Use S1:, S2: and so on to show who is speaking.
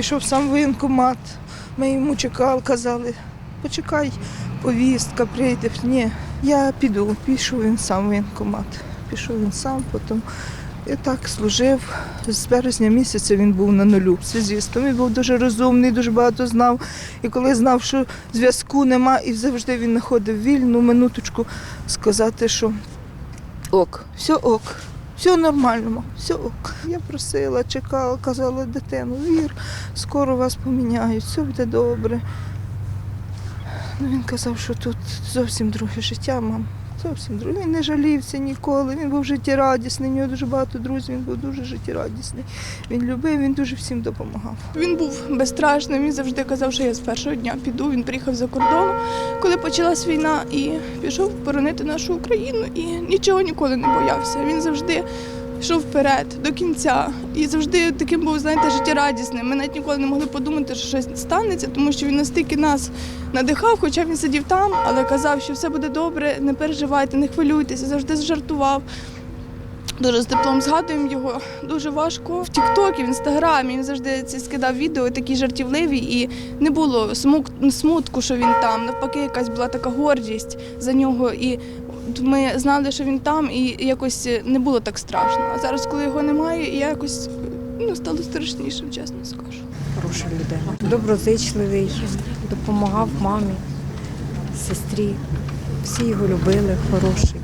S1: пішов сам в воєнкомат. Ми йому чекали, казали, почекай, повістка прийде. Ні, я піду. Пішов він сам в воєнкомат. Пішов він сам, потім і так служив. З березня місяця він був на нулю связістом. Він був дуже розумний, дуже багато знав. І коли знав, що зв'язку нема, і завжди він знаходив вільну минуточку сказати, що ок, все ок. Все нормально, все. Я просила, чекала, казала дитину, вір, скоро вас поміняють, все буде добре. Ну, він казав, що тут зовсім друге життя, мам. Зовсім друге. Він не жалівся ніколи, він був життєрадісний, у нього дуже багато друзів, він був дуже життєрадісний. Він любив, він дуже всім допомагав.
S2: Він був безстрашним, він завжди казав, що я з першого дня піду. Він приїхав за кордон, коли почалась війна, і пішов боронити нашу Україну і нічого ніколи не боявся. Він завжди йшов вперед до кінця і завжди таким був, знаєте, життєрадісним. Ми навіть ніколи не могли подумати, що щось станеться, тому що він настільки нас надихав, хоча він сидів там, але казав, що все буде добре, не переживайте, не хвилюйтеся, завжди жартував. Дуже з теплом згадуємо його. Дуже важко в Тіктокі, в інстаграмі. Він завжди ці скидав відео, такі жартівливі, і не було смутку, що він там. Навпаки, якась була така гордість за нього. І ми знали, що він там, і якось не було так страшно. А зараз, коли його немає, якось ну, стало страшніше, чесно скажу.
S3: хороша людина. Доброзичливий, допомагав мамі, сестрі. Всі його любили, хороший.